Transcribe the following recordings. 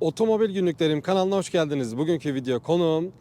Otomobil günlüklerim kanalına hoş geldiniz. Bugünkü video konuğum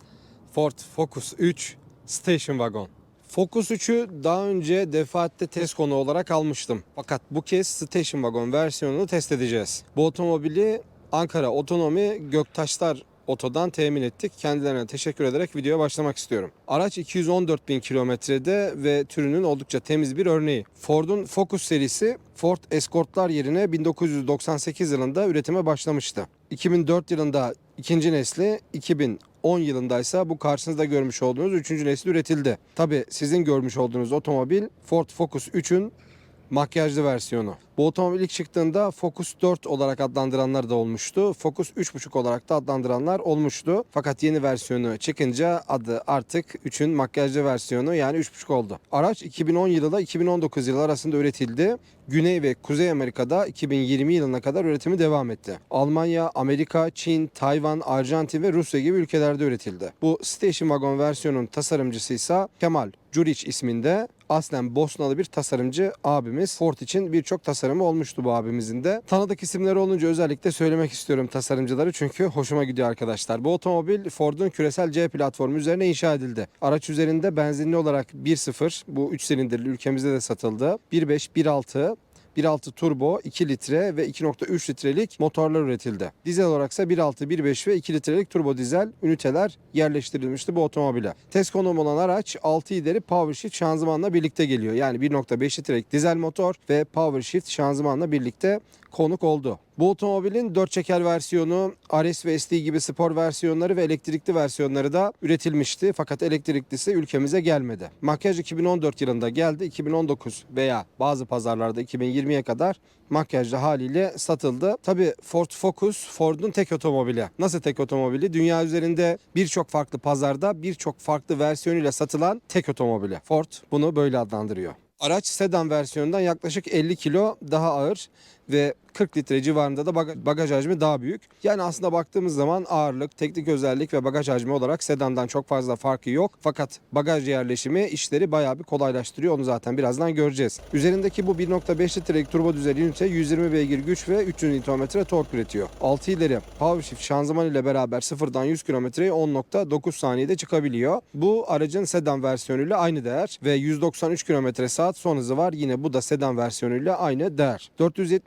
Ford Focus 3 Station Wagon. Focus 3'ü daha önce defaatle test konu olarak almıştım. Fakat bu kez Station Wagon versiyonunu test edeceğiz. Bu otomobili Ankara Otonomi Göktaşlar Oto'dan temin ettik. Kendilerine teşekkür ederek videoya başlamak istiyorum. Araç 214 bin kilometrede ve türünün oldukça temiz bir örneği. Ford'un Focus serisi Ford Escort'lar yerine 1998 yılında üretime başlamıştı. 2004 yılında ikinci nesli, 2010 yılında ise bu karşınızda görmüş olduğunuz üçüncü nesli üretildi. Tabi sizin görmüş olduğunuz otomobil Ford Focus 3'ün makyajlı versiyonu. Bu otomobil ilk çıktığında Focus 4 olarak adlandıranlar da olmuştu. Focus 3.5 olarak da adlandıranlar olmuştu. Fakat yeni versiyonu çıkınca adı artık 3'ün makyajlı versiyonu yani 3.5 oldu. Araç 2010 yılıyla 2019 yılı arasında üretildi. Güney ve Kuzey Amerika'da 2020 yılına kadar üretimi devam etti. Almanya, Amerika, Çin, Tayvan, Arjantin ve Rusya gibi ülkelerde üretildi. Bu Station Wagon versiyonun tasarımcısı ise Kemal Curic isminde aslen Bosnalı bir tasarımcı abimiz. Ford için birçok tasarımı olmuştu bu abimizin de. Tanıdık isimleri olunca özellikle söylemek istiyorum tasarımcıları çünkü hoşuma gidiyor arkadaşlar. Bu otomobil Ford'un küresel C platformu üzerine inşa edildi. Araç üzerinde benzinli olarak 1.0 bu 3 silindirli ülkemizde de satıldı. 1.5, 1.6 1.6 turbo, 2 litre ve 2.3 litrelik motorlar üretildi. Dizel olaraksa 1.6, 1.5 ve 2 litrelik turbo dizel üniteler yerleştirilmişti bu otomobile. Test konuğum olan araç 6 ileri power shift şanzımanla birlikte geliyor. Yani 1.5 litrelik dizel motor ve power shift şanzımanla birlikte konuk oldu. Bu otomobilin 4 çeker versiyonu, RS ve SD gibi spor versiyonları ve elektrikli versiyonları da üretilmişti. Fakat elektriklisi ülkemize gelmedi. Makyaj 2014 yılında geldi. 2019 veya bazı pazarlarda 2020'ye kadar makyajlı haliyle satıldı. Tabi Ford Focus Ford'un tek otomobili. Nasıl tek otomobili? Dünya üzerinde birçok farklı pazarda birçok farklı versiyonuyla satılan tek otomobili. Ford bunu böyle adlandırıyor. Araç sedan versiyonundan yaklaşık 50 kilo daha ağır ve 40 litre civarında da baga- bagaj hacmi daha büyük. Yani aslında baktığımız zaman ağırlık, teknik özellik ve bagaj hacmi olarak sedandan çok fazla farkı yok. Fakat bagaj yerleşimi işleri bayağı bir kolaylaştırıyor. Onu zaten birazdan göreceğiz. Üzerindeki bu 1.5 litrelik turbo düzeli ünite 120 beygir güç ve 300 Nm tork üretiyor. 6 ileri power shift şanzıman ile beraber sıfırdan 100 kilometreye 10.9 saniyede çıkabiliyor. Bu aracın sedan versiyonuyla aynı değer ve 193 km saat son hızı var. Yine bu da sedan versiyonuyla aynı değer.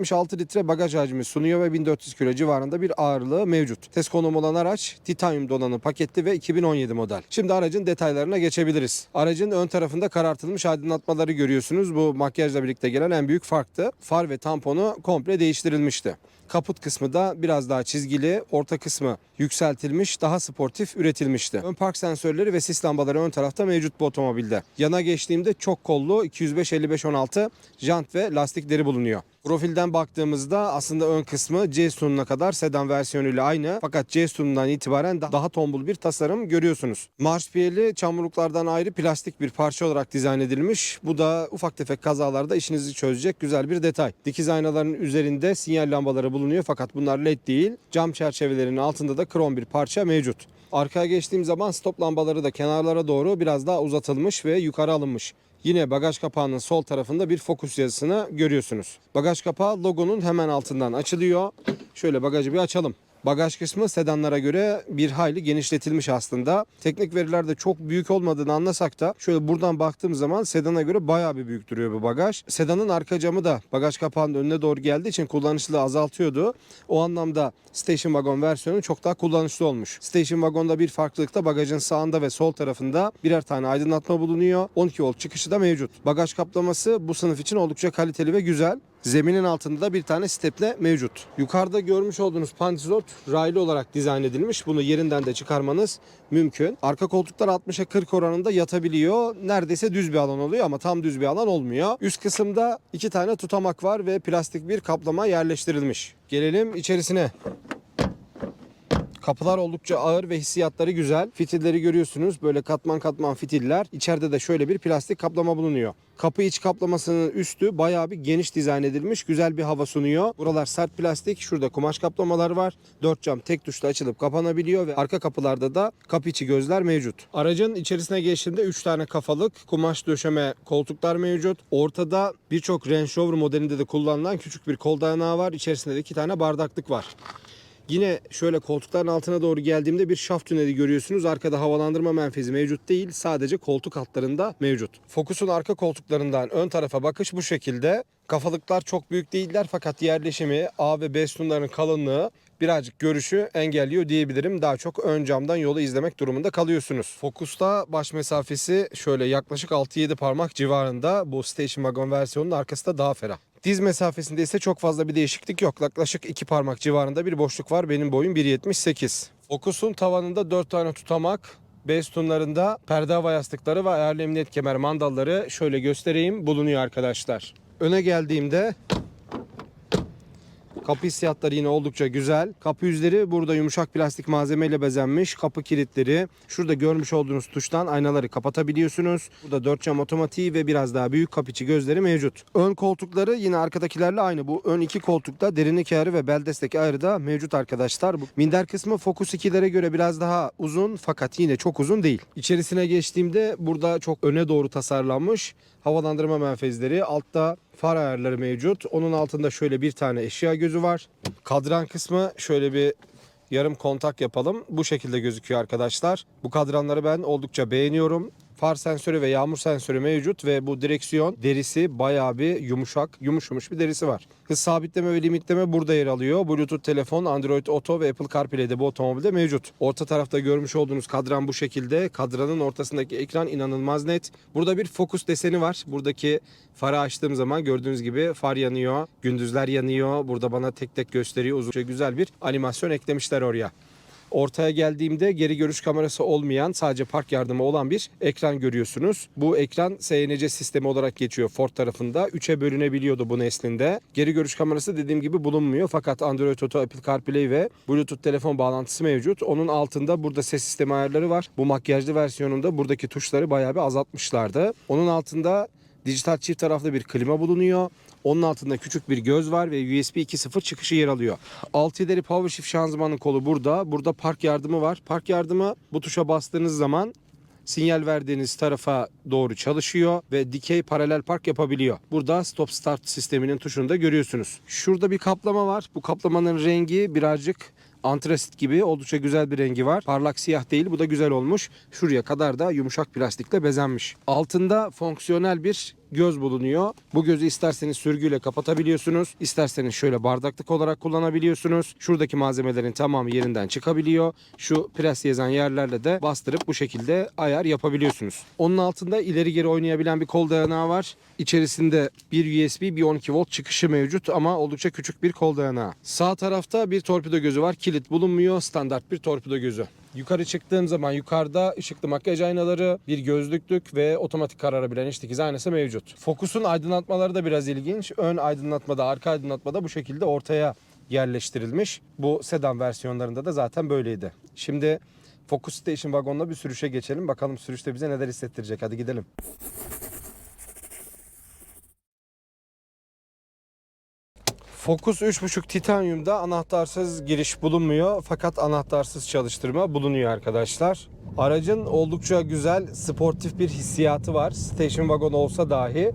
476 litre bagaj hacmi sunuyor ve 1400 kilo civarında bir ağırlığı mevcut. Test konum olan araç titanyum donanım paketli ve 2017 model. Şimdi aracın detaylarına geçebiliriz. Aracın ön tarafında karartılmış aydınlatmaları görüyorsunuz. Bu makyajla birlikte gelen en büyük farktı. Far ve tamponu komple değiştirilmişti. Kaput kısmı da biraz daha çizgili, orta kısmı yükseltilmiş, daha sportif üretilmişti. Ön park sensörleri ve sis lambaları ön tarafta mevcut bu otomobilde. Yana geçtiğimde çok kollu 205-55-16 jant ve lastikleri bulunuyor. Profilden baktığımızda aslında ön kısmı C sunumuna kadar sedan versiyonuyla aynı. Fakat C sunumundan itibaren da- daha tombul bir tasarım görüyorsunuz. Marş piyeli çamurluklardan ayrı plastik bir parça olarak dizayn edilmiş. Bu da ufak tefek kazalarda işinizi çözecek güzel bir detay. Dikiz aynaların üzerinde sinyal lambaları bulunuyor fakat bunlar led değil. Cam çerçevelerinin altında da krom bir parça mevcut. Arkaya geçtiğim zaman stop lambaları da kenarlara doğru biraz daha uzatılmış ve yukarı alınmış. Yine bagaj kapağının sol tarafında bir Focus yazısını görüyorsunuz. Bagaj kapağı logonun hemen altından açılıyor. Şöyle bagajı bir açalım. Bagaj kısmı sedanlara göre bir hayli genişletilmiş aslında. Teknik verilerde çok büyük olmadığını anlasak da şöyle buradan baktığım zaman sedana göre bayağı bir büyük duruyor bu bagaj. Sedanın arka camı da bagaj kapağının önüne doğru geldiği için kullanışlılığı azaltıyordu. O anlamda Station Wagon versiyonu çok daha kullanışlı olmuş. Station Wagon'da bir farklılık da bagajın sağında ve sol tarafında birer tane aydınlatma bulunuyor. 12 volt çıkışı da mevcut. Bagaj kaplaması bu sınıf için oldukça kaliteli ve güzel. Zeminin altında da bir tane steple mevcut. Yukarıda görmüş olduğunuz pantizot raylı olarak dizayn edilmiş. Bunu yerinden de çıkarmanız mümkün. Arka koltuklar 60'a 40 oranında yatabiliyor. Neredeyse düz bir alan oluyor ama tam düz bir alan olmuyor. Üst kısımda iki tane tutamak var ve plastik bir kaplama yerleştirilmiş. Gelelim içerisine. Kapılar oldukça ağır ve hissiyatları güzel. Fitilleri görüyorsunuz. Böyle katman katman fitiller. İçeride de şöyle bir plastik kaplama bulunuyor. Kapı iç kaplamasının üstü bayağı bir geniş dizayn edilmiş. Güzel bir hava sunuyor. Buralar sert plastik. Şurada kumaş kaplamalar var. Dört cam tek tuşla açılıp kapanabiliyor ve arka kapılarda da kapı içi gözler mevcut. Aracın içerisine geçtiğinde 3 tane kafalık kumaş döşeme koltuklar mevcut. Ortada birçok Range Rover modelinde de kullanılan küçük bir kol dayanağı var. İçerisinde de 2 tane bardaklık var. Yine şöyle koltukların altına doğru geldiğimde bir şaft tüneli görüyorsunuz. Arkada havalandırma menfezi mevcut değil. Sadece koltuk altlarında mevcut. Focus'un arka koltuklarından ön tarafa bakış bu şekilde. Kafalıklar çok büyük değiller fakat yerleşimi A ve B sütunların kalınlığı birazcık görüşü engelliyor diyebilirim. Daha çok ön camdan yolu izlemek durumunda kalıyorsunuz. Focus'ta baş mesafesi şöyle yaklaşık 6-7 parmak civarında. Bu Station Wagon versiyonunun arkası da daha ferah. Diz mesafesinde ise çok fazla bir değişiklik yok. Yaklaşık 2 parmak civarında bir boşluk var. Benim boyum 1.78. Focus'un tavanında 4 tane tutamak, B sütunlarında perde hava yastıkları ve ayarlı emniyet kemer mandalları şöyle göstereyim bulunuyor arkadaşlar. Öne geldiğimde Kapı hissiyatları yine oldukça güzel. Kapı yüzleri burada yumuşak plastik malzemeyle bezenmiş. Kapı kilitleri. Şurada görmüş olduğunuz tuştan aynaları kapatabiliyorsunuz. Burada 4 cam otomatiği ve biraz daha büyük kapı gözleri mevcut. Ön koltukları yine arkadakilerle aynı. Bu ön iki koltukta derinlik ayarı ve bel destek ayarı da mevcut arkadaşlar. Bu minder kısmı Focus 2'lere göre biraz daha uzun fakat yine çok uzun değil. İçerisine geçtiğimde burada çok öne doğru tasarlanmış havalandırma menfezleri. Altta far ayarları mevcut. Onun altında şöyle bir tane eşya gözü var. Kadran kısmı şöyle bir yarım kontak yapalım. Bu şekilde gözüküyor arkadaşlar. Bu kadranları ben oldukça beğeniyorum. Far sensörü ve yağmur sensörü mevcut ve bu direksiyon derisi bayağı bir yumuşak, yumuşamış bir derisi var. Hız sabitleme ve limitleme burada yer alıyor. Bluetooth telefon, Android Auto ve Apple CarPlay de bu otomobilde mevcut. Orta tarafta görmüş olduğunuz kadran bu şekilde. Kadranın ortasındaki ekran inanılmaz net. Burada bir Focus deseni var. Buradaki farı açtığım zaman gördüğünüz gibi far yanıyor, gündüzler yanıyor. Burada bana tek tek gösteriyor. Uzunca güzel bir animasyon eklemişler oraya. Ortaya geldiğimde geri görüş kamerası olmayan sadece park yardımı olan bir ekran görüyorsunuz. Bu ekran SNC sistemi olarak geçiyor Ford tarafında. 3'e bölünebiliyordu bu neslinde. Geri görüş kamerası dediğim gibi bulunmuyor fakat Android Auto, Apple CarPlay ve Bluetooth telefon bağlantısı mevcut. Onun altında burada ses sistemi ayarları var. Bu makyajlı versiyonunda buradaki tuşları bayağı bir azaltmışlardı. Onun altında dijital çift taraflı bir klima bulunuyor. Onun altında küçük bir göz var ve USB 2.0 çıkışı yer alıyor. 6 ileri power shift şanzımanın kolu burada. Burada park yardımı var. Park yardımı bu tuşa bastığınız zaman sinyal verdiğiniz tarafa doğru çalışıyor ve dikey paralel park yapabiliyor. Burada stop start sisteminin tuşunu da görüyorsunuz. Şurada bir kaplama var. Bu kaplamanın rengi birazcık antrasit gibi oldukça güzel bir rengi var. Parlak siyah değil bu da güzel olmuş. Şuraya kadar da yumuşak plastikle bezenmiş. Altında fonksiyonel bir göz bulunuyor. Bu gözü isterseniz sürgüyle kapatabiliyorsunuz. İsterseniz şöyle bardaklık olarak kullanabiliyorsunuz. Şuradaki malzemelerin tamamı yerinden çıkabiliyor. Şu pres yazan yerlerle de bastırıp bu şekilde ayar yapabiliyorsunuz. Onun altında ileri geri oynayabilen bir kol dayanağı var. İçerisinde bir USB, bir 12 volt çıkışı mevcut ama oldukça küçük bir kol dayanağı. Sağ tarafta bir torpido gözü var. Kilit bulunmuyor. Standart bir torpido gözü. Yukarı çıktığım zaman yukarıda ışıklı makyaj aynaları, bir gözlüklük ve otomatik kararabilen iç dikiz aynası mevcut. Fokus'un aydınlatmaları da biraz ilginç. Ön aydınlatmada, arka aydınlatmada bu şekilde ortaya yerleştirilmiş. Bu sedan versiyonlarında da zaten böyleydi. Şimdi Focus Station vagonla bir sürüşe geçelim. Bakalım sürüşte bize neler hissettirecek. Hadi gidelim. Focus 3.5 titanyumda anahtarsız giriş bulunmuyor fakat anahtarsız çalıştırma bulunuyor arkadaşlar. Aracın oldukça güzel, sportif bir hissiyatı var. Station wagon olsa dahi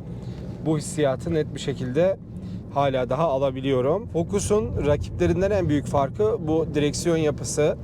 bu hissiyatı net bir şekilde hala daha alabiliyorum. Focus'un rakiplerinden en büyük farkı bu direksiyon yapısı,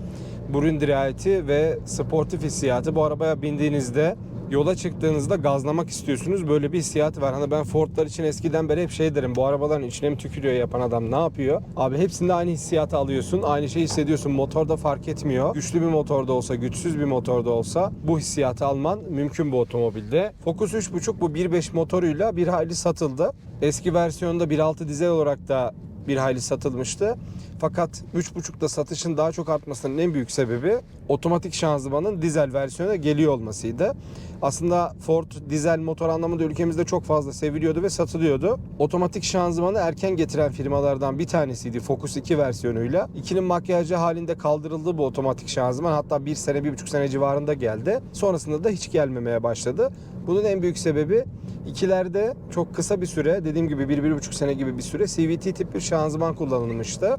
burun dirayeti ve sportif hissiyatı. Bu arabaya bindiğinizde yola çıktığınızda gazlamak istiyorsunuz. Böyle bir hissiyat var. Hani ben Ford'lar için eskiden beri hep şey derim. Bu arabaların içine mi tükürüyor yapan adam ne yapıyor? Abi hepsinde aynı hissiyatı alıyorsun. Aynı şeyi hissediyorsun. Motorda fark etmiyor. Güçlü bir motorda olsa, güçsüz bir motorda olsa bu hissiyatı alman mümkün bu otomobilde. Focus 3.5 bu 1.5 motoruyla bir hayli satıldı. Eski versiyonda 1.6 dizel olarak da bir hayli satılmıştı. Fakat 3.5'da satışın daha çok artmasının en büyük sebebi otomatik şanzımanın dizel versiyona geliyor olmasıydı. Aslında Ford dizel motor anlamında ülkemizde çok fazla seviliyordu ve satılıyordu. Otomatik şanzımanı erken getiren firmalardan bir tanesiydi Focus 2 versiyonuyla. İkinin makyajı halinde kaldırıldı bu otomatik şanzıman. Hatta bir sene, bir buçuk sene civarında geldi. Sonrasında da hiç gelmemeye başladı. Bunun en büyük sebebi ikilerde çok kısa bir süre dediğim gibi bir, bir buçuk sene gibi bir süre CVT tip bir şanzıman kullanılmıştı.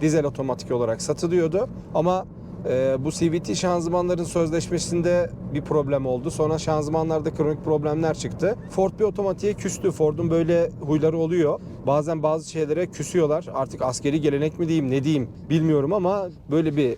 Dizel otomatik olarak satılıyordu. Ama Ee, bu CVT şanzımanların sözleşmesinde bir problem oldu. Sonra şanzımanlarda kronik problemler çıktı. Ford bir otomatiğe küstü. Ford'un böyle huyları oluyor. Bazen bazı şeylere küsüyorlar. Artık askeri gelenek mi diyeyim ne diyeyim bilmiyorum ama böyle bir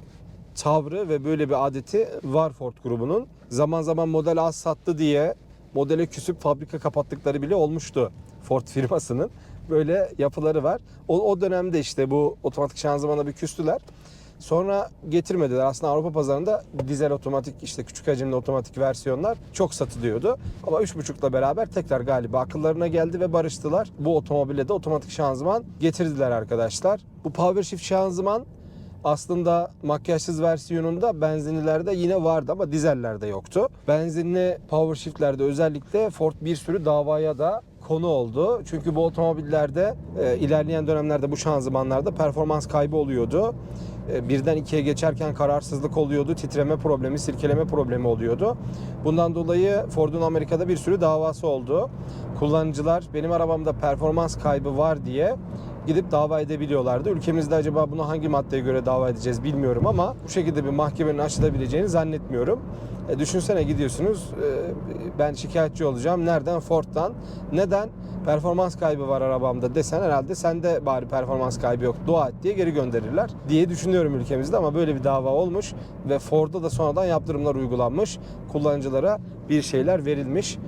tavrı ve böyle bir adeti var Ford grubunun. Zaman zaman model az sattı diye modele küsüp fabrika kapattıkları bile olmuştu Ford firmasının. Böyle yapıları var. O, o dönemde işte bu otomatik şanzımana bir küstüler. Sonra getirmediler. Aslında Avrupa pazarında dizel otomatik işte küçük hacimli otomatik versiyonlar çok satılıyordu. Ama 3.5'la beraber tekrar galiba akıllarına geldi ve barıştılar. Bu otomobile de otomatik şanzıman getirdiler arkadaşlar. Bu Power Shift şanzıman aslında makyajsız versiyonunda benzinlilerde yine vardı ama dizellerde yoktu. Benzinli power shift'lerde özellikle Ford bir sürü davaya da konu oldu. Çünkü bu otomobillerde e, ilerleyen dönemlerde bu şanzımanlarda performans kaybı oluyordu. E, birden ikiye geçerken kararsızlık oluyordu, titreme problemi, sirkeleme problemi oluyordu. Bundan dolayı Ford'un Amerika'da bir sürü davası oldu. Kullanıcılar benim arabamda performans kaybı var diye gidip dava edebiliyorlardı. Ülkemizde acaba bunu hangi maddeye göre dava edeceğiz bilmiyorum ama bu şekilde bir mahkemenin açılabileceğini zannetmiyorum. E, düşünsene gidiyorsunuz e, ben şikayetçi olacağım. Nereden? Ford'dan. Neden? Performans kaybı var arabamda desen herhalde sende bari performans kaybı yok dua et diye geri gönderirler diye düşünüyorum ülkemizde ama böyle bir dava olmuş ve Ford'da da sonradan yaptırımlar uygulanmış. Kullanıcılara bir şeyler verilmiş.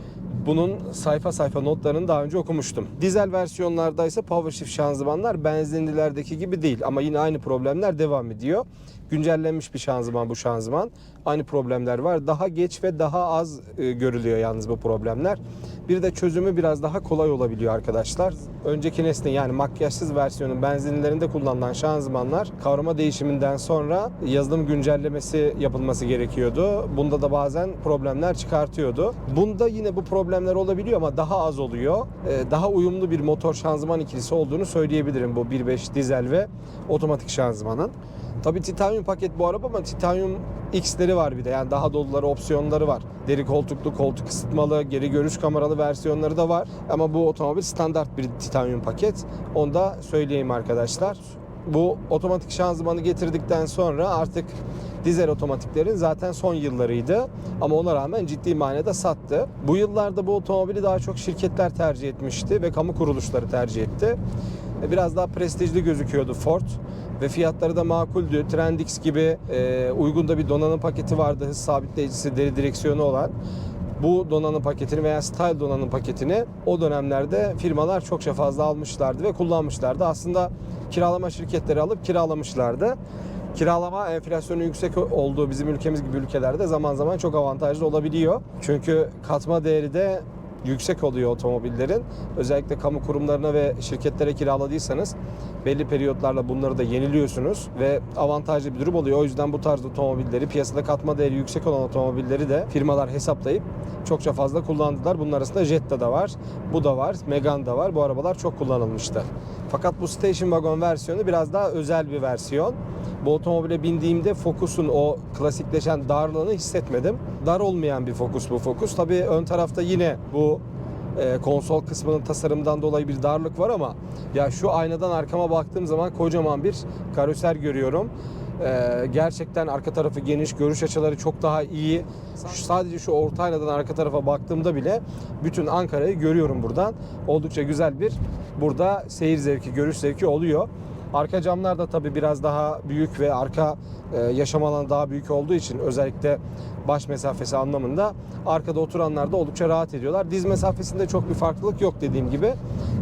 Bunun sayfa sayfa notlarını daha önce okumuştum. Dizel versiyonlarda ise power shift şanzımanlar benzinlilerdeki gibi değil ama yine aynı problemler devam ediyor. Güncellenmiş bir şanzıman bu şanzıman. Aynı problemler var. Daha geç ve daha az e, görülüyor yalnız bu problemler. Bir de çözümü biraz daha kolay olabiliyor arkadaşlar. Önceki neslin yani makyajsız versiyonun benzinlerinde kullanılan şanzımanlar kavrama değişiminden sonra yazılım güncellemesi yapılması gerekiyordu. Bunda da bazen problemler çıkartıyordu. Bunda yine bu problemler olabiliyor ama daha az oluyor. Ee, Daha uyumlu bir motor şanzıman ikilisi olduğunu söyleyebilirim bu 1.5 dizel ve otomatik şanzımanın. Tabii titanyum paket bu araba ama titanyum X'leri var bir de. Yani daha doluları, opsiyonları var. Deri koltuklu, koltuk ısıtmalı, geri görüş kameralı versiyonları da var. Ama bu otomobil standart bir titanyum paket. Onu da söyleyeyim arkadaşlar. Bu otomatik şanzımanı getirdikten sonra artık dizel otomatiklerin zaten son yıllarıydı. Ama ona rağmen ciddi manada sattı. Bu yıllarda bu otomobili daha çok şirketler tercih etmişti ve kamu kuruluşları tercih etti. Biraz daha prestijli gözüküyordu Ford ve fiyatları da makuldü. Trendix gibi e, uygun da bir donanım paketi vardı. Hız sabitleyicisi, deri direksiyonu olan. Bu donanım paketini veya style donanım paketini o dönemlerde firmalar çokça fazla almışlardı ve kullanmışlardı. Aslında kiralama şirketleri alıp kiralamışlardı. Kiralama enflasyonun yüksek olduğu bizim ülkemiz gibi ülkelerde zaman zaman çok avantajlı olabiliyor. Çünkü katma değeri de yüksek oluyor otomobillerin. Özellikle kamu kurumlarına ve şirketlere kiraladıysanız belli periyotlarla bunları da yeniliyorsunuz ve avantajlı bir durum oluyor. O yüzden bu tarz otomobilleri piyasada katma değeri yüksek olan otomobilleri de firmalar hesaplayıp çokça fazla kullandılar. Bunun arasında Jetta da var, bu da var, Megane da var. Bu arabalar çok kullanılmıştı. Fakat bu station wagon versiyonu biraz daha özel bir versiyon. Bu otomobile bindiğimde Focus'un o klasikleşen darlığını hissetmedim. Dar olmayan bir Focus bu Focus. Tabii ön tarafta yine bu e, konsol kısmının tasarımından dolayı bir darlık var ama ya şu aynadan arkama baktığım zaman kocaman bir karoser görüyorum. E, gerçekten arka tarafı geniş, görüş açıları çok daha iyi. Şu, sadece şu orta aynadan arka tarafa baktığımda bile bütün Ankara'yı görüyorum buradan. Oldukça güzel bir burada seyir zevki, görüş zevki oluyor. Arka camlar da tabii biraz daha büyük ve arka e, yaşam alanı daha büyük olduğu için özellikle baş mesafesi anlamında arkada oturanlar da oldukça rahat ediyorlar. Diz mesafesinde çok bir farklılık yok dediğim gibi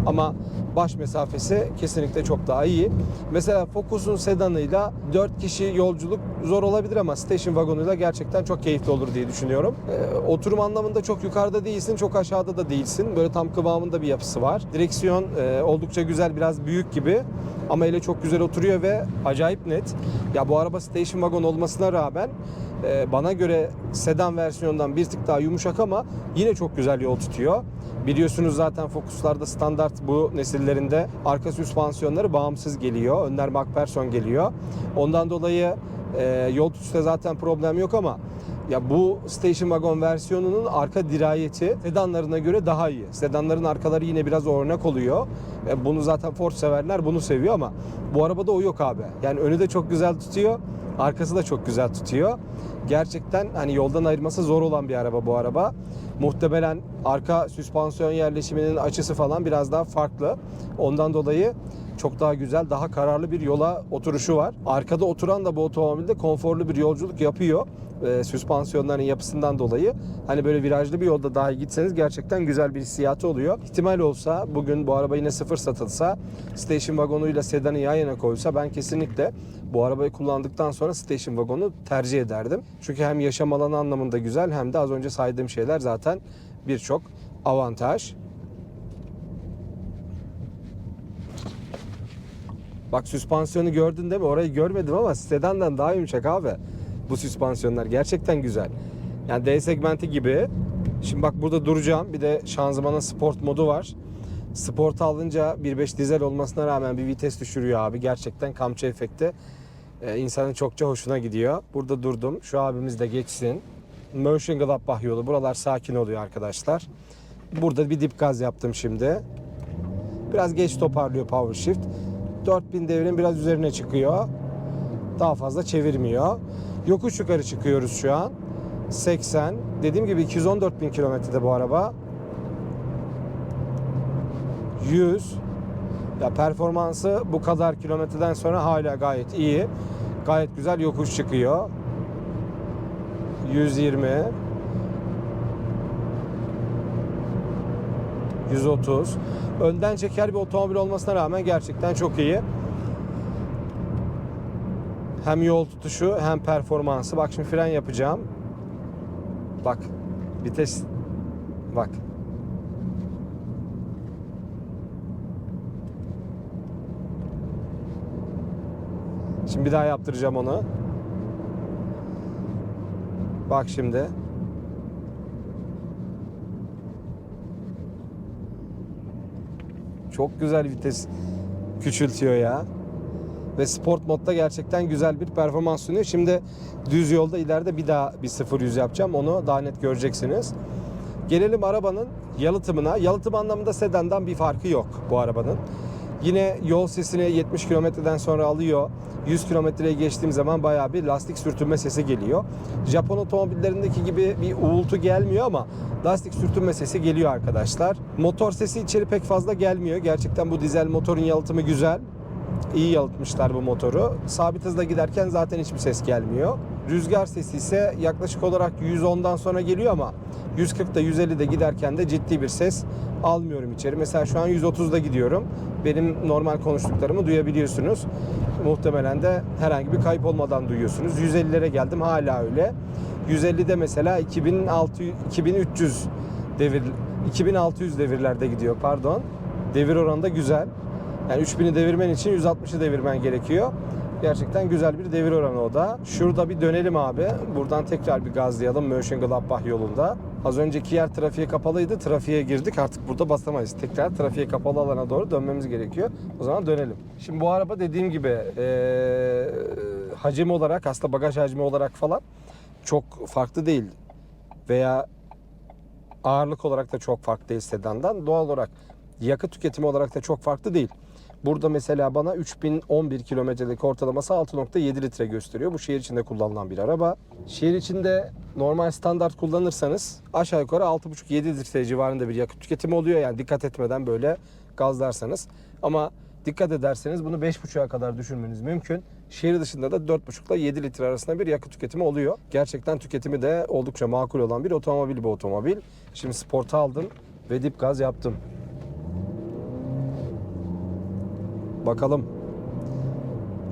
ama baş mesafesi kesinlikle çok daha iyi. Mesela Focus'un sedanıyla 4 kişi yolculuk zor olabilir ama station vagonuyla gerçekten çok keyifli olur diye düşünüyorum. E, oturum anlamında çok yukarıda değilsin, çok aşağıda da değilsin. Böyle tam kıvamında bir yapısı var. Direksiyon e, oldukça güzel, biraz büyük gibi ama ele çok güzel oturuyor ve acayip net. Ya bu araba station wagon olmasına rağmen e, bana göre sedan versiyondan bir tık daha yumuşak ama yine çok güzel yol tutuyor. Biliyorsunuz zaten Focus'larda standart bu nesillerinde arka süspansiyonları bağımsız geliyor. Önler MacPherson geliyor. Ondan dolayı e, yol tutuşta zaten problem yok ama ya bu station wagon versiyonunun arka dirayeti sedanlarına göre daha iyi. Sedanların arkaları yine biraz örnek oluyor. E, bunu zaten Ford severler bunu seviyor ama bu arabada o yok abi. Yani önü de çok güzel tutuyor. Arkası da çok güzel tutuyor. Gerçekten hani yoldan ayırması zor olan bir araba bu araba. Muhtemelen arka süspansiyon yerleşiminin açısı falan biraz daha farklı. Ondan dolayı çok daha güzel, daha kararlı bir yola oturuşu var. Arkada oturan da bu otomobilde konforlu bir yolculuk yapıyor. Ee, süspansiyonların yapısından dolayı. Hani böyle virajlı bir yolda dahi gitseniz gerçekten güzel bir hissiyatı oluyor. İhtimal olsa bugün bu araba yine sıfır satılsa, station vagonuyla sedanı yan yana koysa ben kesinlikle bu arabayı kullandıktan sonra station vagonu tercih ederdim. Çünkü hem yaşam alanı anlamında güzel hem de az önce saydığım şeyler zaten birçok avantaj. Bak süspansiyonu gördün değil mi? Orayı görmedim ama sedandan daha yumuşak abi. Bu süspansiyonlar gerçekten güzel. Yani D segmenti gibi. Şimdi bak burada duracağım. Bir de şanzımanın sport modu var. Sport alınca 1.5 dizel olmasına rağmen bir vites düşürüyor abi. Gerçekten kamçı efekti e, insanın çokça hoşuna gidiyor. Burada durdum. Şu abimiz de geçsin. Mönchengladbach yolu. Buralar sakin oluyor arkadaşlar. Burada bir dip gaz yaptım şimdi. Biraz geç toparlıyor power shift. 4000 devrin biraz üzerine çıkıyor. Daha fazla çevirmiyor. Yokuş yukarı çıkıyoruz şu an. 80. Dediğim gibi 214 bin kilometrede bu araba. 100. Ya performansı bu kadar kilometreden sonra hala gayet iyi. Gayet güzel yokuş çıkıyor. 120. 130. Önden çeker bir otomobil olmasına rağmen gerçekten çok iyi. Hem yol tutuşu hem performansı. Bak şimdi fren yapacağım. Bak vites bak. Şimdi bir daha yaptıracağım onu. Bak şimdi. Çok güzel vites küçültüyor ya. Ve sport modda gerçekten güzel bir performans sunuyor. Şimdi düz yolda ileride bir daha bir 0-100 yapacağım. Onu daha net göreceksiniz. Gelelim arabanın yalıtımına. Yalıtım anlamında sedandan bir farkı yok bu arabanın. Yine yol sesini 70 kilometreden sonra alıyor. 100 kilometreye geçtiğim zaman bayağı bir lastik sürtünme sesi geliyor. Japon otomobillerindeki gibi bir uğultu gelmiyor ama lastik sürtünme sesi geliyor arkadaşlar. Motor sesi içeri pek fazla gelmiyor. Gerçekten bu dizel motorun yalıtımı güzel. İyi yalıtmışlar bu motoru. Sabit hızla giderken zaten hiçbir ses gelmiyor. Rüzgar sesi ise yaklaşık olarak 110'dan sonra geliyor ama 140'da 150'de giderken de ciddi bir ses almıyorum içeri. Mesela şu an 130'da gidiyorum. Benim normal konuştuklarımı duyabiliyorsunuz. Muhtemelen de herhangi bir kayıp olmadan duyuyorsunuz. 150'lere geldim hala öyle. 150'de mesela 2600 2300 devir 2600 devirlerde gidiyor pardon. Devir oranı da güzel. Yani 3000'i devirmen için 160'ı devirmen gerekiyor. Gerçekten güzel bir devir oranı o da. Şurada bir dönelim abi. Buradan tekrar bir gazlayalım Mönchengladbach yolunda. Az önceki yer trafiğe kapalıydı. Trafiğe girdik. Artık burada basamayız. Tekrar trafiğe kapalı alana doğru dönmemiz gerekiyor. O zaman dönelim. Şimdi bu araba dediğim gibi eee hacim olarak aslında bagaj hacmi olarak falan çok farklı değil. Veya ağırlık olarak da çok farklı değil sedandan. Doğal olarak yakıt tüketimi olarak da çok farklı değil. Burada mesela bana 3011 kilometrelik ortalaması 6.7 litre gösteriyor. Bu şehir içinde kullanılan bir araba. Şehir içinde normal standart kullanırsanız aşağı yukarı 6.5-7 litre civarında bir yakıt tüketimi oluyor. Yani dikkat etmeden böyle gazlarsanız. Ama dikkat ederseniz bunu 5.5'a kadar düşürmeniz mümkün. Şehir dışında da 4.5 ile 7 litre arasında bir yakıt tüketimi oluyor. Gerçekten tüketimi de oldukça makul olan bir otomobil bu otomobil. Şimdi sporta aldım ve dip gaz yaptım. Bakalım.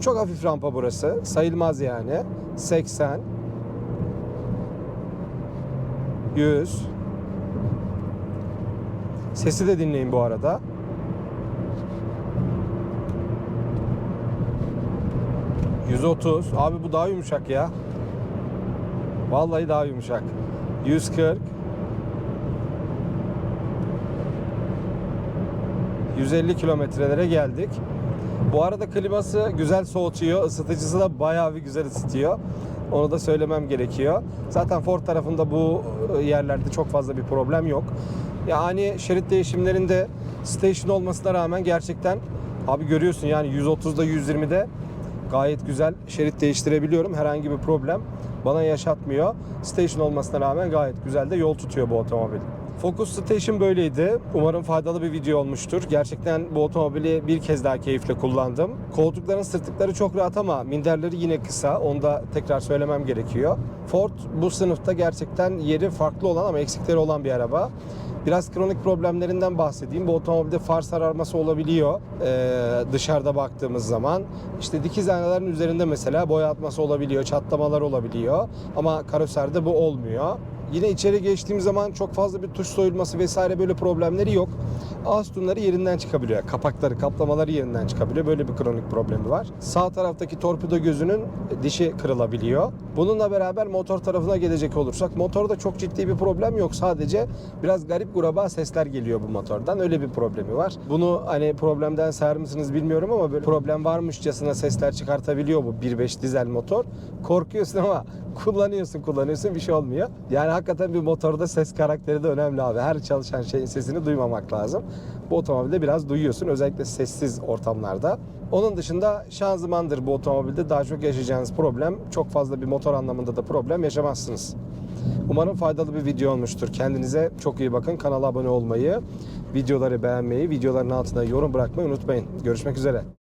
Çok hafif rampa burası. Sayılmaz yani. 80 100 Sesi de dinleyin bu arada. ...130. Abi bu daha yumuşak ya. Vallahi daha yumuşak. 140. 150 kilometrelere geldik. Bu arada kliması güzel soğutuyor. ısıtıcısı da bayağı bir güzel ısıtıyor. Onu da söylemem gerekiyor. Zaten Ford tarafında bu e, yerlerde çok fazla bir problem yok. Yani şerit değişimlerinde station olmasına rağmen gerçekten abi görüyorsun yani 130'da 120'de Gayet güzel şerit değiştirebiliyorum. Herhangi bir problem bana yaşatmıyor. Station olmasına rağmen gayet güzel de yol tutuyor bu otomobil. Focus Station böyleydi. Umarım faydalı bir video olmuştur. Gerçekten bu otomobili bir kez daha keyifle kullandım. Koltukların sırtıkları çok rahat ama minderleri yine kısa. Onu da tekrar söylemem gerekiyor. Ford bu sınıfta gerçekten yeri farklı olan ama eksikleri olan bir araba. Biraz kronik problemlerinden bahsedeyim. Bu otomobilde far sararması olabiliyor ee, dışarıda baktığımız zaman. İşte dikiz aynelerin üzerinde mesela boya atması olabiliyor, çatlamalar olabiliyor. Ama karoserde bu olmuyor. Yine içeri geçtiğim zaman çok fazla bir tuş soyulması vesaire böyle problemleri yok. Ağız sütunları yerinden çıkabiliyor. Kapakları, kaplamaları yerinden çıkabiliyor. Böyle bir kronik problemi var. Sağ taraftaki torpido gözünün dişi kırılabiliyor. Bununla beraber motor tarafına gelecek olursak motorda çok ciddi bir problem yok. Sadece biraz garip guraba sesler geliyor bu motordan. Öyle bir problemi var. Bunu hani problemden sayar mısınız bilmiyorum ama böyle problem varmışçasına sesler çıkartabiliyor bu 1.5 dizel motor. Korkuyorsun ama kullanıyorsun kullanıyorsun bir şey olmuyor. Yani hakikaten bir motorda ses karakteri de önemli abi. Her çalışan şeyin sesini duymamak lazım. Bu otomobilde biraz duyuyorsun özellikle sessiz ortamlarda. Onun dışında şanzımandır bu otomobilde daha çok yaşayacağınız problem. Çok fazla bir motor anlamında da problem yaşamazsınız. Umarım faydalı bir video olmuştur. Kendinize çok iyi bakın. Kanala abone olmayı, videoları beğenmeyi, videoların altına yorum bırakmayı unutmayın. Görüşmek üzere.